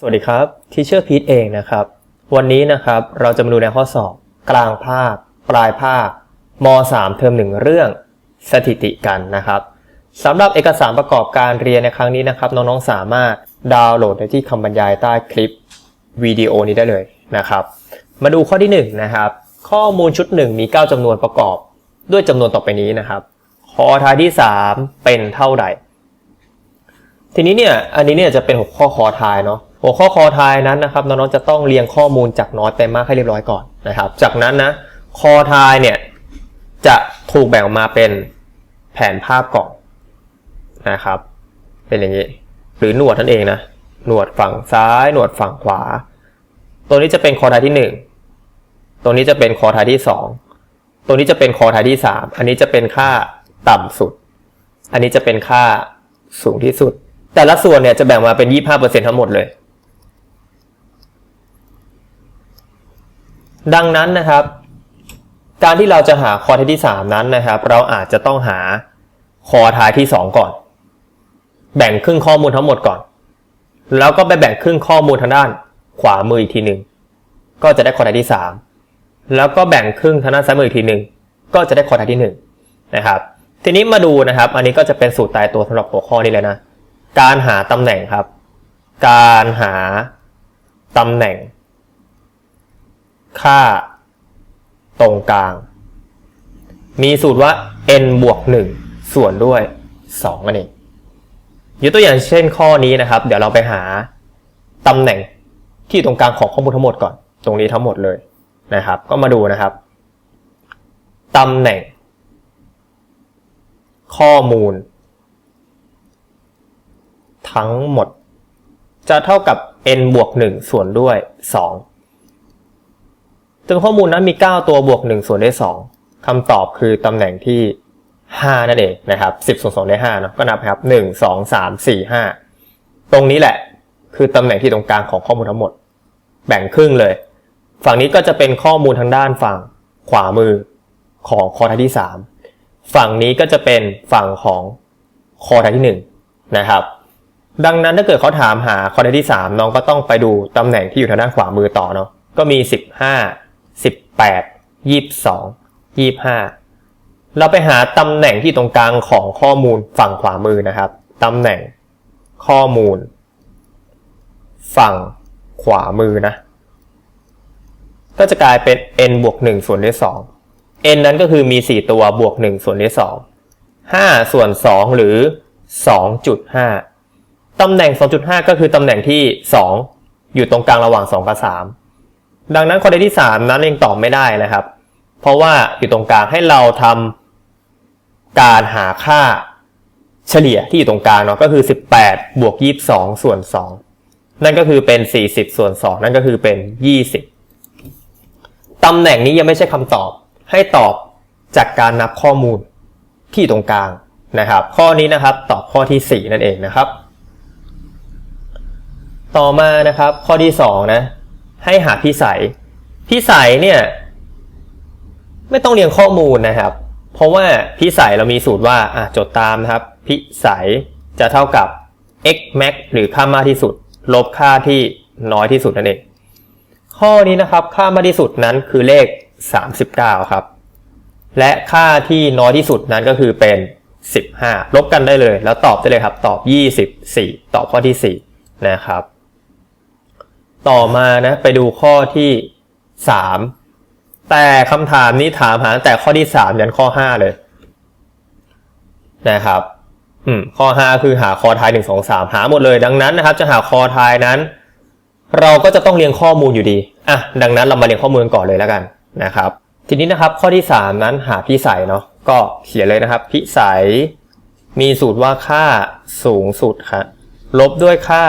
สวัสดีครับ ทีเชอร์พีทเองนะครับ วันนี้นะครับเราจะมาดูในข้อสอบ กลางภาค ปลายภาคม .3 เทอมหนึ่งเรื่องสถิติกันนะครับสำหรับเอกสารประกอบการเรียนในครั้งนี้นะครับ น้องๆสามารถดาวน์โหลดได้ที่คำบรรยายใต้คลิปวิดีโอนี้ได้เลยนะครับ มาดูข้อที่1นะครับ ข้อมูลชุด 1 มี 9จำนวนประกอบด้วยจำนวนต่อไปนี้นะครับคอท้ายที่ 3 เป็นเท่าใด ทีนี้เนี่ยอันนี้เนี่ยจะเป็นหัวข้อคอท้ายเนาะ หัวข้อคอทายนั้นนะครับน้องๆจะต้องเรียงข้อมูลจากน้อยไปมากให้เรียบร้อยก่อนนะครับ จากนั้นนะคอทายเนี่ยจะถูกแบ่งออกมาเป็นแผนภาพก่อนนะครับ เป็นอย่างนี้ หรือหนวดนั่นเองนะหนวดฝั่งซ้าย หนวดฝั่งขวา ตัวนี้จะเป็นคอทายที่หนึ่งตัวนี้จะเป็นคอทายที่สองตัวนี้จะเป็นคอทายที่สามอันนี้จะเป็นค่าต่ำสุด อันนี้จะเป็นค่าสูงที่สุด แต่ละส่วนเนี่ยจะแบ่งมาเป็น 25%ทั้งหมดเลย ดังนั้นนะครับ การที่เราจะหาคอท้ายที่ 3 นั้นนะครับ เราอาจจะต้องหาคอท้ายที่ 2 ก่อน แบ่งครึ่งข้อมูลทั้งหมดก่อน แล้วก็ไปแบ่งครึ่งข้อมูลทางด้าน ขวามืออีกทีหนึ่งก็จะได้คอท้ายที่ 3 แล้วก็แบ่งครึ่งทางด้านซ้ายมืออีกทีหนึ่งก็จะได้คอท้ายที่1นะครับทีนี้มาดูนะครับ อันนี้ก็จะเป็นสูตรตายตัวสำหรับหัวข้อนี้เลยนะ การหาตำแหน่งครับ การหาตำแหน่ง ค่าตรงกลาง มีสูตรว่า n บวก 1 ส่วนด้วย2นั่นเองยกตัวอย่างเช่นข้อนี้นะครับ เดี๋ยวเราไปหาตำแหน่งที่ตรงกลางของข้อมูลทั้งหมดก่อน ตรงนี้ทั้งหมดเลยนะครับ ก็มาดูนะครับตำแหน่ง ข้อมูล ทั้งหมด จะเท่ากับ n บวก 1 ส่วนด้วย 2 จนข้อมูลนั้นมี 9 ตัวบวก1ส่วนได้ 2คำตอบคือตำแหน่งที่ 5 นั่นเองนะครับ 10ส่วน2ได้5เนาะก็นับครับ 1 2 3 4 5 ตรงนี้แหละ คือตำแหน่งที่ตรงกลางของข้อมูลทั้งหมด แบ่งครึ่งเลย ฝั่งนี้ก็จะเป็นข้อมูลทางด้านฝั่งขวามือของคอท้ายที่ 3 ฝั่งนี้ก็จะเป็นฝั่งของคอท้ายที่ 1 นะครับ ดังนั้นถ้าเกิดเขาถามหาคอร์ดที่ 3 น้องก็ต้องไปดูตำแหน่งที่อยู่ทางด้านขวามือต่อเนาะก็มี 15 18 22 25เราไปหาตำแหน่งที่ตรงกลางของข้อมูลฝั่งขวามือนะครับตำแหน่งข้อมูล ฝั่งขวามือนะ ก็จะกลายเป็น n บวก1ส่วนด้วย2 n นั้นก็คือมี 4 ตัวบวก1ส่วนด้วย2 5 ส่วน 2 หรือ 2.5ตำแหน่ง 2.5 ก็คือตำแหน่งที่ 2 อยู่ตรงกลางระหว่าง 2 กับ 3 ดังนั้นข้อใดที่ 3 นั้นยังตอบไม่ได้นะครับ เพราะว่าอยู่ตรงกลางให้เราทำการหาค่าเฉลี่ยที่อยู่ตรงกลางเนาะก็คือ 18 บวก 22 ส่วน 2 นั่นก็คือเป็น 40 ส่วน 2 นั่นก็คือเป็น 20 ตำแหน่งนี้ยังไม่ใช่คำตอบให้ตอบจากการนับข้อมูลที่ตรงกลางนะครับ ข้อนี้นะครับตอบข้อที่ 4 นั่นเองนะครับ ต่อมานะครับข้อที่ 2 นะ ให้หาพิสัย พิสัยเนี่ย ไม่ต้องเรียงข้อมูลนะครับ เพราะว่าพิสัยเรามีสูตรว่าอะจดตามนะครับ พิสัยจะเท่ากับ x max หรือค่ามากที่สุด ลบค่าที่น้อยที่สุดนั่นเองข้อนี้นะครับค่ามากที่สุดนั้นคือเลข 39 ครับ และค่าที่น้อยที่สุดนั้นก็คือเป็น 15 ลบกันได้เลย แล้วตอบได้เลยครับ ตอบ 24 ตอบข้อที่ 4 นะครับ ต่อมานะ ไปดูข้อที่3แต่คำถามนี้ถามหาแต่ข้อที่3ยันข้อ5เลย นะครับ อืม ข้อ5คือหาคอทาย1 2 3หาหมดเลย ดังนั้นนะครับ จะหาคอทายนั้น เราก็จะต้องเรียงข้อมูลอยู่ดีอะดังนั้นเรามาเรียงข้อมูลก่อนเลยแล้วกันนะครับ ทีนี้นะครับ ข้อที่3นั้นหาพิสัยเนาะก็เขียนเลยนะครับ พิสัยมีสูตรว่าค่าสูงสุดครับลบด้วยค่า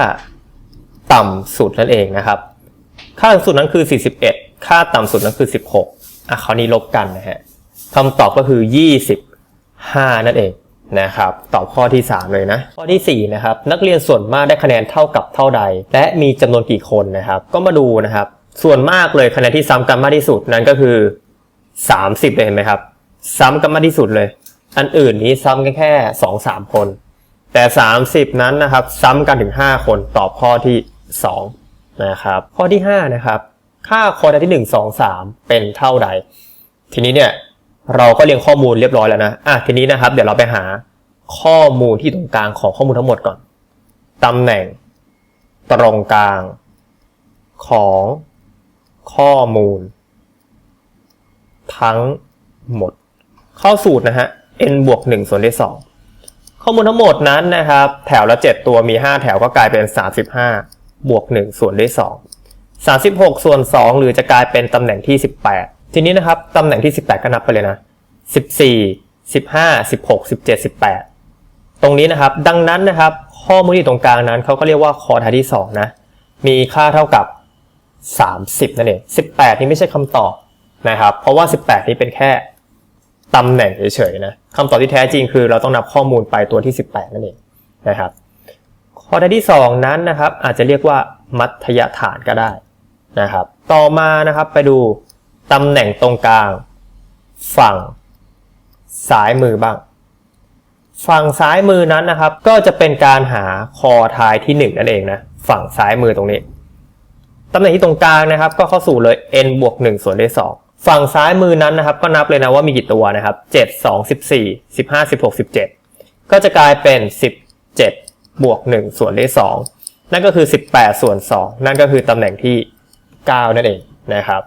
ต่ำสุดนั่นเองนะครับ ค่าสูงสุดนั้นคือ 41 ค่าต่ำสุดนั้นคือ 16 อะคราวนี้ลบกันนะฮะคำตอบก็คือ 25 นั่นเองนะครับ ตอบข้อที่ 3 เลยนะ ข้อที่ 4 นะครับ นักเรียนส่วนมากได้คะแนนเท่ากับเท่าใด และมีจำนวนกี่คนนะครับ ก็มาดูนะครับ ส่วนมากเลยคะแนนที่ซ้ำกันมากที่สุดนั้นก็คือ 30เลยเห็นไหมครับ ซ้ำกันมากที่สุดเลย อันอื่นนี้ซ้ำกันแค่2-3คน แต่ 30 นั้นนะครับ ซ้ำกันถึง 5 คนตอบข้อที่ 2นะครับข้อที่5นะครับค่าคอร์ดที่ 1 2 3 เป็นเท่าใด ทีนี้เนี่ยเราก็เรียงข้อมูลเรียบร้อยแล้วนะอะทีนี้นะครับ เดี๋ยวเราไปหาข้อมูลที่ตรงกลางของข้อมูลทั้งหมดก่อนตำแหน่งตรงกลางของข้อมูล ทั้งหมด เข้าสูตรนะฮะ n บวก1ส่วนด้วย2ข้อมูลทั้งหมดนั้นนะครับ แถวละ 7 ตัวมี 5 แถวก็กลายเป็น 35 บวก 1 ส่วนด้วย 2 36 ส่วน 2 หรือจะกลายเป็นตำแหน่งที่ 18 ทีนี้นะครับตำแหน่งที่ 18 ก็นับไปเลยนะ 14 15 16 17 18 ตรงนี้นะครับ ดังนั้นนะครับ ข้อมูลที่ตรงกลางนั้นเขาก็เรียกว่าคอร์ที่ 2 นะ มีค่าเท่ากับ 30 นั่นเอง 18 นี่ไม่ใช่คำตอบนะครับ เพราะว่า 18 นี่เป็นแค่ตำแหน่งเฉยๆนะคำตอบที่แท้จริงคือเราต้องนับข้อมูลไปตัวที่ 18 นั่นเองนะครับ ข้อที่ 2 นั้นนะครับ อาจจะเรียกว่ามัธยฐานก็ได้นะครับ ต่อมานะครับไปดูตำแหน่งตรงกลาง ฝั่งซ้ายมือบ้าง ฝั่งซ้ายมือนั้นนะครับ ก็จะเป็นการหาคอท้ายที่ 1 นั่นเองนะฝั่งซ้ายมือตรงนี้ตำแหน่งที่ตรงกลางนะครับ ก็เข้าสู่เลย n บวก1ส่วนด้วย2ฝั่งซ้ายมือนั้นนะครับ ก็นับเลยนะว่ามีกี่ตัวนะครับ 7 2 14 15 16 17 ก็จะกลายเป็น 17 บวก 1 ส่วนด้วย2นั่นก็คือ 18 ส่วน 2 นั่นก็คือตำแหน่งที่ 9 นั่นเองนะครับ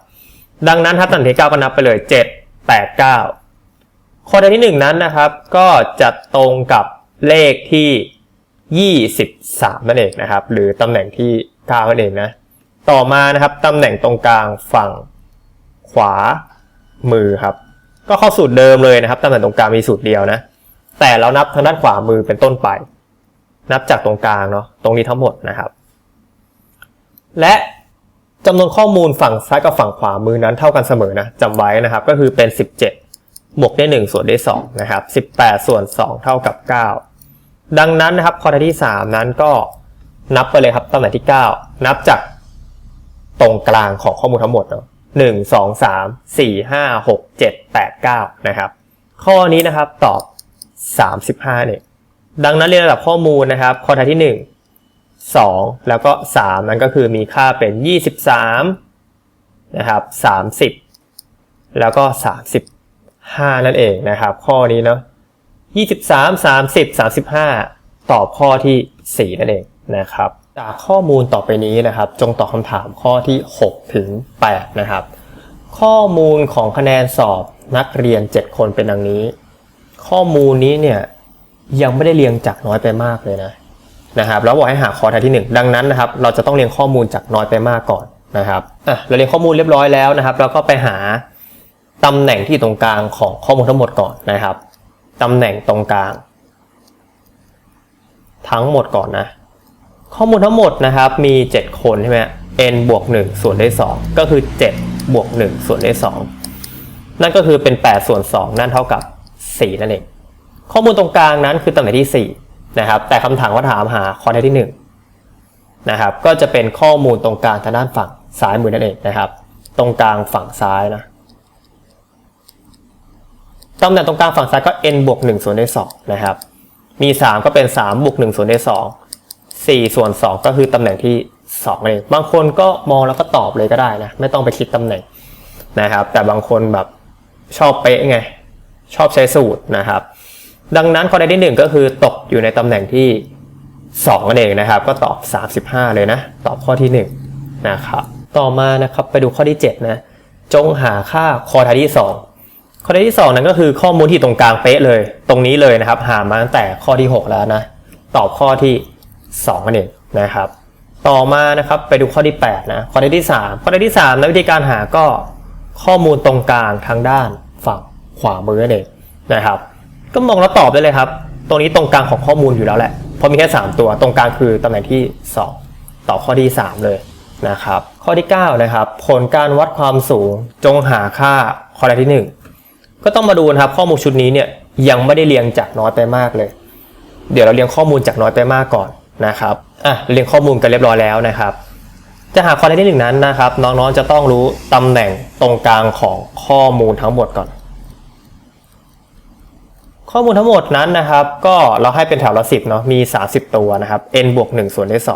ดังนั้นถ้าตำแหน่งที่ 9 ก็นับไปเลย 7 8 9 ข้อใดที่ 1 นั้นนะครับ ก็จะตรงกับเลขที่ 23 นั่นเองนะครับ หรือตำแหน่งที่ 9 นั่นเองนะ ต่อมานะครับตำแหน่งตรงกลางฝั่งขวามือครับ ก็เข้าสูตรเดิมเลยนะครับตำแหน่งตรงกลางมีสูตรเดียวนะแต่เรานับทางด้านขวามือเป็นต้นไป นับจากตรงกลางเนาะตรงนี้ทั้งหมดนะครับ และจำนวนข้อมูลฝั่งซ้ายกับฝั่งขวามือนั้นเท่ากันเสมอนะจำไว้นะครับก็คือเป็น 17 บวกได้ 1 ส่วนได้2นะครับ 18 ส่วน 2 เท่ากับ 9 ดังนั้นนะครับข้อที่ 3 นั้นก็นับไปเลยครับตำแหน่งที่ 9 นับจากตรงกลางของข้อมูลทั้งหมดเนาะหนึ่งสองสามสี่ห้าหกเจ็ดแปดเก้านะครับ ข้อนี้นะครับตอบสามสิบห้าเนี่ย ดังนั้นเรียนระดับข้อมูลนะครับข้อท้ายที่หนึ่งสองแล้วก็สามนั้นก็คือมีค่าเป็นยี่สิบสามนะครับสามสิบแล้วก็สามสิบห้านั่นเองนะครับ ข้อนี้เนาะยี่สิบสามสามสิบสามสิบห้าตอบข้อที่สี่นั่นเองนะครับจากข้อมูลต่อไปนี้นะครับ จงตอบคำถามข้อที่ 6 ถึง 8 นะครับ ข้อมูลของคะแนนสอบนักเรียน 7 คนเป็นดังนี้ ข้อมูลนี้เนี่ย ยังไม่ได้เรียงจากน้อยไปมากเลยนะนะครับแล้วบอกให้หาคอท้ายที่ 1 ดังนั้นนะครับเราจะต้องเรียงข้อมูลจากน้อยไปมากก่อนนะครับอะเราเรียงข้อมูลเรียบร้อยแล้วนะครับแล้วก็ไปหาตำแหน่งที่ตรงกลางของข้อมูลทั้งหมดก่อนนะครับตำแหน่งตรงกลาง ทั้งหมดก่อนนะ ข้อมูลทั้งหมดนะครับมี 7 คนใช่ไหม n บวก1ส่วนด้วย2ก็คือ 7 บวก1ส่วนด้วย2นั่นก็คือเป็น 8 ส่วน 2 นั่นเท่ากับ 4 นั่นเอง ข้อมูลตรงกลางนั้นคือตำแหน่งที่ 4 นะครับ แต่คำถามว่าถามหาข้อที่1นะครับ ก็จะเป็นข้อมูลตรงกลางทางด้านฝั่งซ้ายมือนั่นเองนะครับ ตรงกลางฝั่งซ้ายนะตำแหน่งตรงกลางฝั่งซ้ายก็ n บวก1ส่วนด้วย2นะครับ มี 3 ก็เป็น 3บวก1ส่วนด้วย2 4ส่วน 2 ก็คือตำแหน่งที่2เอง บางคนก็มองแล้วก็ตอบเลยก็ได้นะ ไม่ต้องไปคิดตำแหน่งนะครับ แต่บางคนแบบชอบเป๊ะไง ชอบใช้สูตรนะครับ ดังนั้นข้อใดที่1ก็คือตกอยู่ในตำแหน่งที่2นั่นเองนะครับ ก็ตอบ 35 เลยนะ ตอบข้อที่ 1 นะครับ ต่อมานะครับไปดูข้อที่ 7 นะ จงหาค่าคอท้าที่ 2 ข้อที่ 2 นั้นก็คือข้อมูลที่ตรงกลางเป๊ะเลย ตรงนี้เลยนะครับ หามาตั้งแต่ข้อที่ 6 แล้วนะ ตอบข้อที่2นั่นเองนะครับ ต่อมานะครับไปดูข้อที่ 8 นะ ข้อที่ 3 ข้อที่3นะวิธีการหาก็ข้อมูลตรงกลางทางด้านฝั่งขวามือนั่นเองนะครับ ก็มองแล้วตอบได้เลยครับ ตรงนี้ตรงกลางของข้อมูลอยู่แล้วแหละ เพราะมีแค่ 3 ตัว ตรงกลางคือตำแหน่งที่ 2 ต่อข้อที่ 3 เลยนะครับ ข้อที่ 9 นะครับ ผลการวัดความสูงจงหาค่าข้อใดที่ 1 ก็ต้องมาดูนะครับข้อมูลชุดนี้เนี่ยยังไม่ได้เรียงจากน้อยไปมากเลย เดี๋ยวเราเรียงข้อมูลจากน้อยไปมากก่อนนะครับ อะเรียงข้อมูลกันเรียบร้อยแล้วนะครับจะหาข้อใดที่หนึ่งนั้นนะครับ น้องๆจะต้องรู้ตำแหน่งตรงกลางของข้อมูลทั้งหมดก่อน ข้อมูลทั้งหมดนั้นนะครับ ก็เราให้เป็นแถวละสิบเนาะมี 30 ตัวนะครับ n บวก1ส่วนด้วย2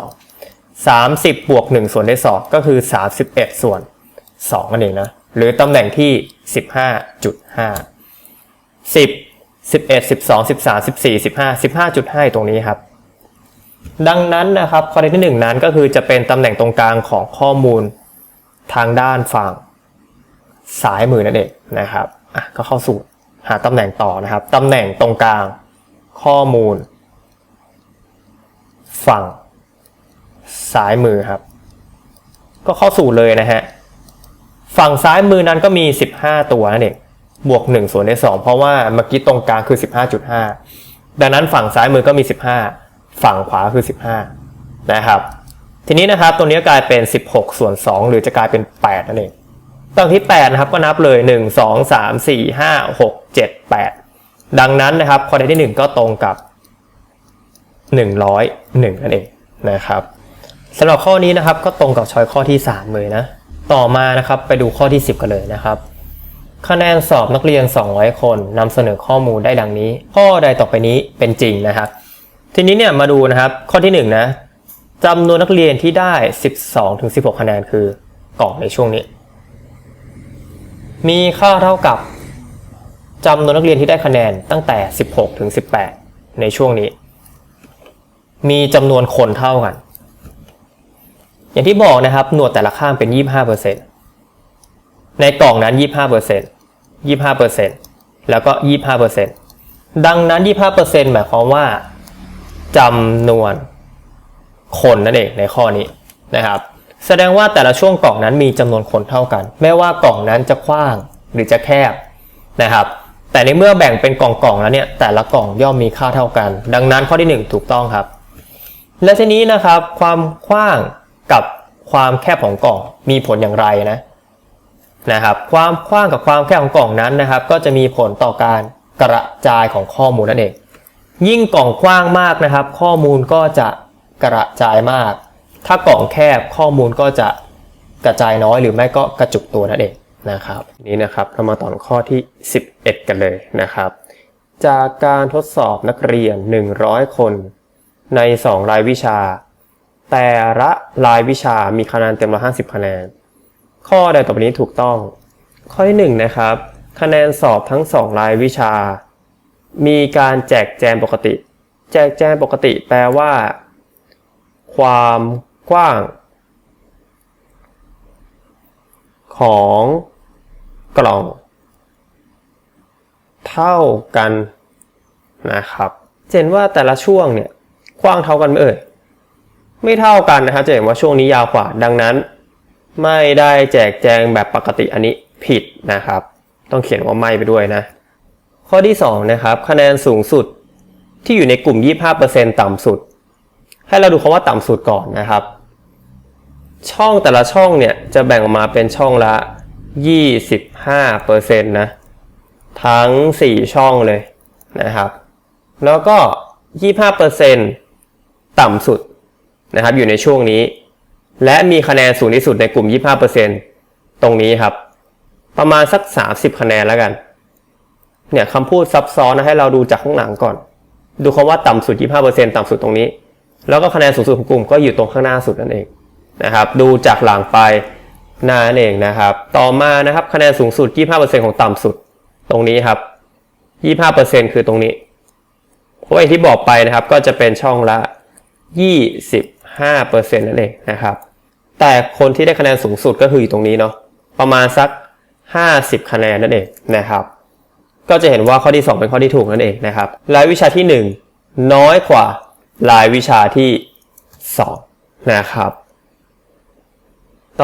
30บวก1ส่วนด้วย2ก็คือ 31 ส่วน2นั่นเองนะ หรือตำแหน่งที่ 15.5 10 11 12 13 14 15 15.5 ตรงนี้ครับ ดังนั้นนะครับข้อที่ 1 นั้นก็คือจะเป็นตำแหน่งตรงกลางของข้อมูลทางด้านฝั่งซ้ายมือนั่นเองนะครับอะก็เข้าสู่ หาตำแหน่งต่อนะครับตำแหน่งตรงกลาง ข้อมูล ฝั่งซ้ายมือครับ ก็เข้าสู่เลยนะฮะฝั่งซ้ายมือนั้นก็มี 15 ตัวนั่นเองบวก1ส่วนใน2เพราะว่าเมื่อกี้ตรงกลางคือ 15.5 ดังนั้นฝั่งซ้ายมือก็มี 15 ฝั่งขวาคือ 15 นะครับ ทีนี้นะครับตรงนี้กลายเป็น 16 ส่วน 2 หรือจะกลายเป็น 8 นั่นเอง ตรงที่8นะครับก็นับเลย 1 2 3 4 5 6 7 8 ดังนั้นนะครับข้อใดที่ 1 ก็ตรงกับ 101 นั่นเองนะครับสำหรับข้อนี้นะครับก็ตรงกับชอยข้อที่ 3 เลยนะ ต่อมานะครับไปดูข้อที่ 10 กันเลยนะครับคะแนนสอบนักเรียน 200 คนนำเสนอข้อมูลได้ดังนี้ ข้อใดต่อไปนี้เป็นจริงนะครับ ทีนี้เนี่ยมาดูนะครับข้อที่ 1 นะจำนวนนักเรียนที่ได้ 12ถึง16 คะแนนคือกล่องในช่วงนี้ มีค่าเท่ากับจำนวนนักเรียนที่ได้คะแนนตั้งแต่ 16 ถึง 18 ในช่วงนี้ มีจำนวนคนเท่ากัน อย่างที่บอกนะครับ หน่วยแต่ละข้างเป็น 25%ในกล่องนั้น 25% 25%แล้วก็ 25%ดังนั้น 25%หมายความว่าจำนวนคนนั่นเองในข้อนี้นะครับ แสดงว่าแต่ละช่วงกล่องนั้นมีจำนวนคนเท่ากัน ไม่ว่ากล่องนั้นจะกว้างหรือจะแคบนะครับ แต่ในเมื่อแบ่งเป็นกล่องๆแล้วเนี่ยแต่ละกล่องย่อมมีค่าเท่ากัน ดังนั้นข้อที่ 1 ถูกต้องครับ และทีนี้นะครับความกว้างกับความแคบของกล่องมีผลอย่างไรนะนะครับความกว้างกับความแคบของกล่องนั้นนะครับ ก็จะมีผลต่อการกระจายของข้อมูลนั่นเอง ยิ่งกล่องกว้างมากนะครับ ข้อมูลก็จะกระจายมาก ถ้ากล่องแคบข้อมูลก็จะกระจายน้อยหรือไม่ก็กระจุกตัวนั่นเองนะครับนี่นะครับเรามาต่อข้อที่ 11 กันเลยนะครับ จากการทดสอบนักเรียน 100 คน ใน 2 รายวิชา แต่ละรายวิชามีคะแนนเต็มร้อยห้าสิบคะแนน ข้อใดต่อไปนี้ถูกต้อง ข้อที่1นะครับ คะแนนสอบทั้ง 2 รายวิชา มีการแจกแจงปกติ แจกแจงปกติแปลว่า ความ กว้าง ของกล่อง เท่ากันนะครับเห็นว่าแต่ละช่วงเนี่ยกว้างเท่ากันไหมเอ่ยไม่เท่ากันนะครับจะเห็นว่าช่วงนี้ยาวกว่าดังนั้น ไม่ได้แจกแจงแบบปกติอันนี้ผิดนะครับ ต้องเขียนว่าไม่ไปด้วยนะ ข้อที่2นะครับคะแนนสูงสุดที่อยู่ในกลุ่ม 25%ต่ำสุด ให้เราดูคำว่าต่ำสุดก่อนนะครับ ช่องแต่ละช่องเนี่ยจะแบ่งออกมาเป็นช่องละ 25%นะ ทั้ง 4 ช่องเลยนะครับ แล้วก็ 25%ต่ำสุดนะครับอยู่ในช่วงนี้ และมีคะแนนสูงที่สุดในกลุ่ม 25%ตรงนี้ครับ ประมาณสัก 30 คะแนนแล้วกัน เนี่ยคำพูดซับซ้อนนะให้เราดูจากข้างหลังก่อน ดูคำว่าต่ำสุด 25%ต่ำสุดตรงนี้ แล้วก็คะแนนสูงสุดของกลุ่มก็อยู่ตรงข้างหน้าสุดนั่นเอง นะครับ ดูจากหลังไปหน้านั่นเองนะครับ ต่อมานะครับคะแนนสูงสุด 25%ของต่ำสุดตรงนี้ครับ 25%คือตรงนี้เพราะอย่างที่บอกไปนะครับก็จะเป็นช่องละ 25%นั่นเองนะครับ แต่คนที่ได้คะแนนสูงสุดก็คืออยู่ตรงนี้เนาะประมาณสัก 50 คะแนนนั่นเองนะครับ ก็จะเห็นว่าข้อที่ 2 เป็นข้อที่ถูกนั่นเองนะครับรายวิชาที่ 1 น้อยกว่ารายวิชาที่ 2 นะครับ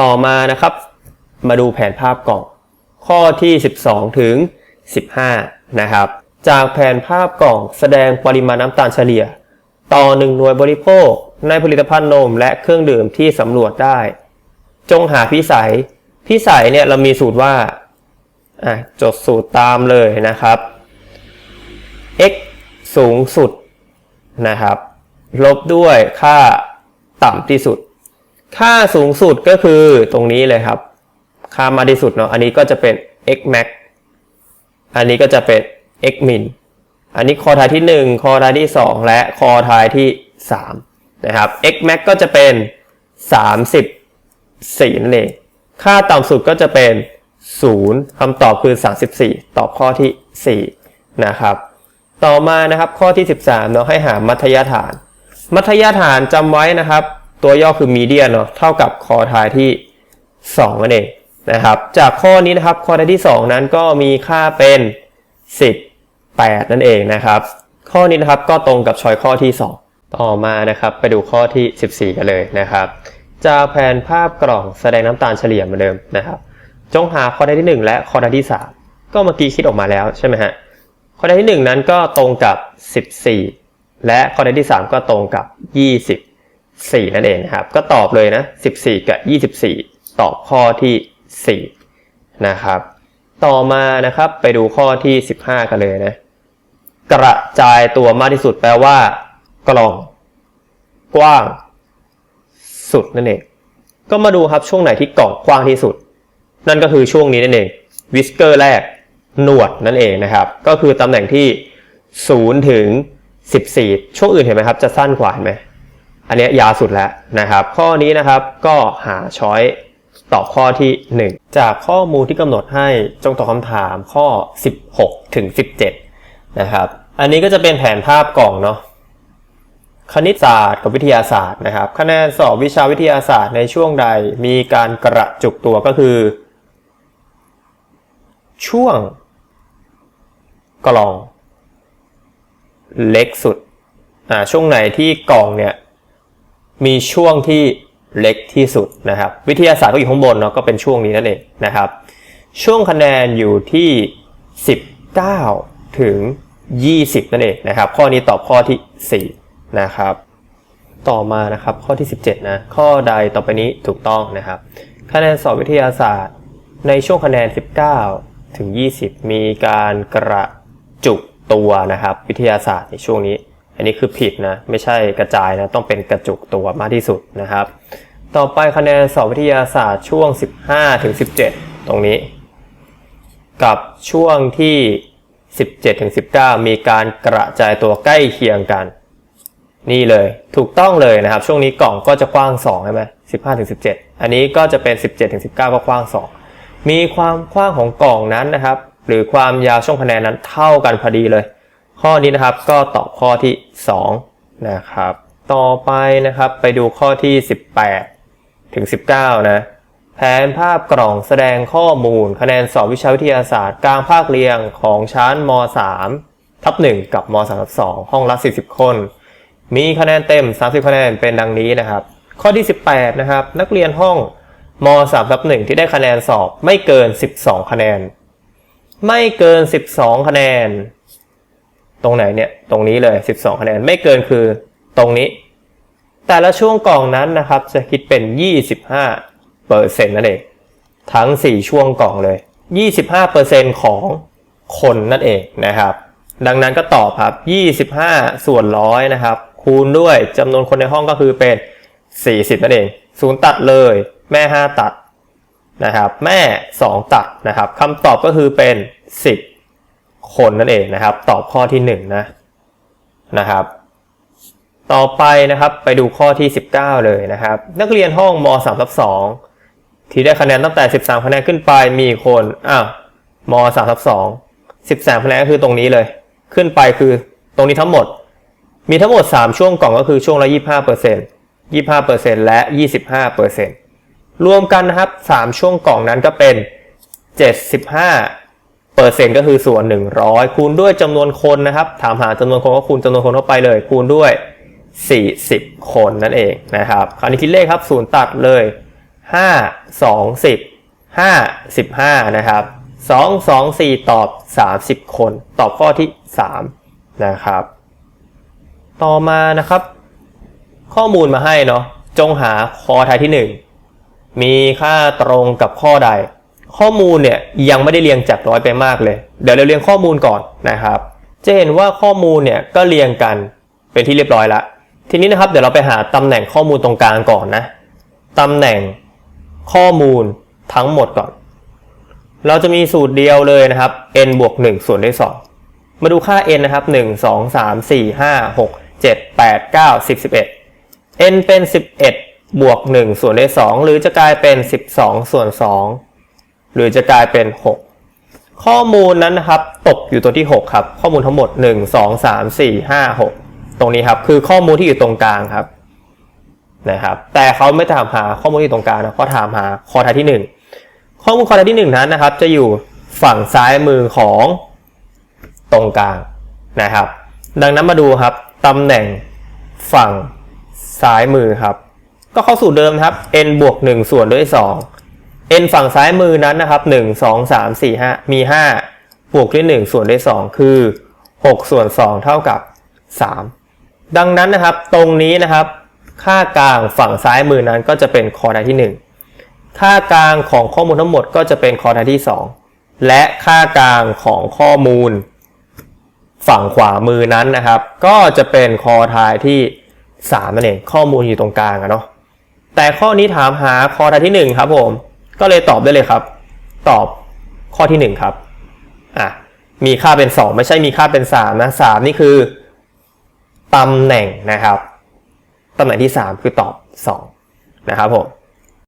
ต่อมานะครับ มาดูแผนภาพกล่อง ข้อที่ 12 ถึง 15 นะครับ จากแผนภาพกล่องแสดงปริมาณน้ำตาลเฉลี่ย ต่อ 1 หน่วยบริโภค ในผลิตภัณฑ์นมและเครื่องดื่มที่สำรวจได้ จงหาพิสัย พิสัยเนี่ยเรามีสูตรว่าจดสูตรตามเลยนะครับ x สูงสุดนะครับ ลบด้วยค่าต่ำที่สุด ค่าสูงสุดก็คือตรงนี้เลยครับ ค่ามากที่สุดเนาะอันนี้ก็จะเป็น x max อันนี้ก็จะเป็น x min อันนี้คอทายที่ 1 คอทายที่ 2 และคอทายที่ 3 นะครับ x max ก็จะเป็น 34นั่นเองค่าต่ำสุดก็จะเป็น 0คำตอบคือ 34 ตอบข้อที่ 4 นะครับ ต่อมานะครับข้อที่ 13เนาะให้หามัธยฐาน มัธยฐานจำไว้นะครับ ตัวย่อคือมีเดียเนาะเท่ากับคอทายที่2นั่นเองนะครับ จากข้อนี้นะครับคอทายที่ 2 นั้นก็มีค่าเป็น 18 นั่นเองนะครับ ข้อนี้นะครับก็ตรงกับชอยข้อที่ 2 ต่อมานะครับไปดูข้อที่ 14 กันเลยนะครับจากแผนภาพกล่องแสดงน้ำตาลเฉลี่ยเหมือนเดิมนะครับ จงหาข้อใดที่ 1 และข้อใดที่ 3 ก็เมื่อกี้คิดออกมาแล้วใช่ไหมฮะข้อใดที่ 1 นั้นก็ตรงกับ 14 และข้อใดที่ 3 ก็ตรงกับ 4 นั่นเองนะครับ ก็ตอบเลยนะ 14 กับ 24 ตอบข้อที่ 4 นะครับ ต่อมานะครับไปดูข้อที่ 15 กันเลยนะ กระจายตัวมากที่สุดแปลว่า กล่อง กว้าง สุดนั่นเอง ก็มาดูครับช่วงไหนที่กล่องกว้างที่สุด นั่นก็คือช่วงนี้นั่นเองวิสเกอร์แรกหนวดนั่นเองนะครับ ก็คือตำแหน่งที่ 0 ถึง 14 ช่วงอื่นเห็นไหมครับ จะสั้นกว่าเห็นไหม อันนี้ยยาวสุดแล้วนะครับ ข้อนี้นะครับก็หาช้อยตอบข้อที่ 1 จากข้อมูลที่กำหนดให้จงตอบคำถามข้อ 16 ถึง 17 นะครับ อันนี้ก็จะเป็นแผนภาพกล่องเนาะคณิตศาสตร์กับวิทยาศาสตร์นะครับ คะแนนสอบวิชาวิทยาศาสตร์ในช่วงใดมีการกระจุกตัวก็คือ ช่วง กล่อง เล็กสุดอ่าช่วงไหนที่กล่องเนี่ย มีช่วงที่เล็กที่สุดนะครับ วิทยาศาสตร์ก็อยู่ข้างบนเนาะก็เป็นช่วงนี้นั่นเองนะครับ ช่วงคะแนนอยู่ที่ 19 ถึง 20 นั่นเองนะครับ ข้อนี้ตอบข้อที่ 4 นะครับ ต่อมานะครับข้อที่ 17 นะ ข้อใดต่อไปนี้ถูกต้องนะครับ คะแนนสอบวิทยาศาสตร์ ในช่วงคะแนน 19 ถึง 20 มีการกระจุกตัวนะครับ วิทยาศาสตร์ในช่วงนี้ อันนี้คือผิดนะ ไม่ใช่กระจายนะ ต้องเป็นกระจุกตัวมากที่สุดนะครับ ต่อไปคะแนนสอบวิทยาศาสตร์ช่วง 15ถึง17 ตรงนี้ กับช่วงที่ 17ถึง19 มีการกระจายตัวใกล้เคียงกัน นี่เลยถูกต้องเลยนะครับ ช่วงนี้กล่องก็จะกว้าง2ใช่ไหม15ถึง17 อันนี้ก็จะเป็น 17ถึง19 ก็กว้าง 2 มีความกว้างของกล่องนั้นนะครับ หรือความยาวช่วงคะแนนนั้นเท่ากันพอดีเลย ข้อนี้นะครับก็ตอบข้อที่ 2 นะครับ ต่อไปนะครับไปดูข้อที่ 18 ถึง 19 นะ แผนภาพกล่องแสดงข้อมูล คะแนนสอบวิชาวิทยาศาสตร์ กลางภาคเรียงของชั้นม 3 ทับ 1 กับม3ทับ2ห้องละ 40 คน มีคะแนนเต็ม 30 คะแนนเป็นดังนี้นะครับ ข้อที่ 18 นะครับ นักเรียนห้องม3ทับ1ที่ได้คะแนนสอบไม่เกิน 12 คะแนน ไม่เกิน 12 คะแนน ตรงไหนเนี่ยตรงนี้เลย 12 คะแนนไม่เกินคือตรงนี้ แต่ละช่วงกล่องนั้นนะครับจะคิดเป็น 25เปอร์เซ็นต์นั่นเองทั้ง 4 ช่วงกล่องเลย 25เปอร์เซ็นต์ของคนนั่นเองนะครับ ดังนั้นก็ตอบครับ 25 ส่วนร้อยนะครับ คูณด้วยจำนวนคนในห้องก็คือเป็น 40 นั่นเองศูนย์ตัดเลย แม่ 5 ตัดนะครับ แม่ 2 ตัดนะครับคำตอบก็คือเป็น 10 คนนั่นเองนะครับ ตอบข้อที่1นะนะครับ ต่อไปนะครับไปดูข้อที่ 19 เลยนะครับ นักเรียนห้องม3ทับ2ที่ได้คะแนนตั้งแต่ 13 คะแนนขึ้นไปมีคนอ้าวม3ทับ2 13 คะแนนก็คือตรงนี้เลย ขึ้นไปคือตรงนี้ทั้งหมด มีทั้งหมด 3 ช่วงกล่องก็คือช่วงละ 25% 25%และ 25%รวมกันนะครับ 3 ช่วงกล่องนั้นก็เป็น 75 เปอร์เซ็นต์ก็คือส่วน 100 คูณด้วยจำนวนคนนะครับ ถามหาจำนวนคนก็คูณจำนวนคนเข้าไปเลย คูณด้วย 40 คนนั่นเองนะครับ คราวนี้คิดเลขครับ0ตัดเลย 5 2 10 5 15 นะครับ 2 2 4 ตอบ 30 คน ตอบข้อที่ 3 นะครับ ต่อมานะครับ ข้อมูลมาให้เนาะจงหาคอไทยที่ 1 มีค่าตรงกับข้อใด ข้อมูลเนี่ยยังไม่ได้เรียงจากร้อยไปมากเลย เดี๋ยวเราเรียงข้อมูลก่อนนะครับ จะเห็นว่าข้อมูลเนี่ยก็เรียงกันเป็นที่เรียบร้อยละ ทีนี้นะครับเดี๋ยวเราไปหาตำแหน่งข้อมูลตรงกลางก่อนนะตำแหน่งข้อมูลทั้งหมดก่อน เราจะมีสูตรเดียวเลยนะครับ n บวก1ส่วนด้วย2มาดูค่า n นะครับ 1 2 3 4 5 6 7 8 9 10 11 n เป็น 11 บวก 1 ส่วนด้วย2หรือจะกลายเป็น 12 ส่วน 2 หรือจะกลายเป็น 6 ข้อมูลนั้นนะครับ ตกอยู่ตัวที่ 6 ครับ ข้อมูลทั้งหมด 1 2 3 4 5 6 ตรงนี้ครับ คือข้อมูลที่อยู่ตรงกลางครับนะครับ แต่เขาไม่ถามหาข้อมูลที่ตรงกลางนะเขาถามหาคอท้ายที่ 1 ข้อมูลคอท้ายที่ 1 นั้นนะครับ จะอยู่ฝั่งซ้ายมือของตรงกลางนะครับ ดังนั้นมาดูครับตำแหน่งฝั่งซ้ายมือครับ ก็เข้าสู่เดิมครับ n บวก1ส่วนด้วย 2 n ฝั่งซ้ายมือนั้นนะครับ 1 2 3 4 5 มี 5 บวกด้วย 1 ส่วนด้วย 2 คือ 6 ส่วน 2 เท่ากับ 3 ดังนั้นนะครับ ตรงนี้นะครับ ค่ากลางฝั่งซ้ายมือนั้นก็จะเป็นคอท้ายที่ 1 ค่ากลางของข้อมูลทั้งหมดก็จะเป็นคอท้ายที่ 2 และค่ากลางของข้อมูล ฝั่งขวามือนั้นนะครับ ก็จะเป็นคอท้ายที่3นั่นเองข้อมูลอยู่ตรงกลางอะเนาะแต่ข้อนี้ถามหาคอท้ายที่ 1 ครับผม ก็เลยตอบได้เลยครับ ตอบข้อที่ 1 ครับอะมีค่าเป็น 2 ไม่ใช่มีค่าเป็น 3 นะ 3 นี่คือตำแหน่งนะครับตำแหน่งที่ 3 คือตอบ 2 นะครับผม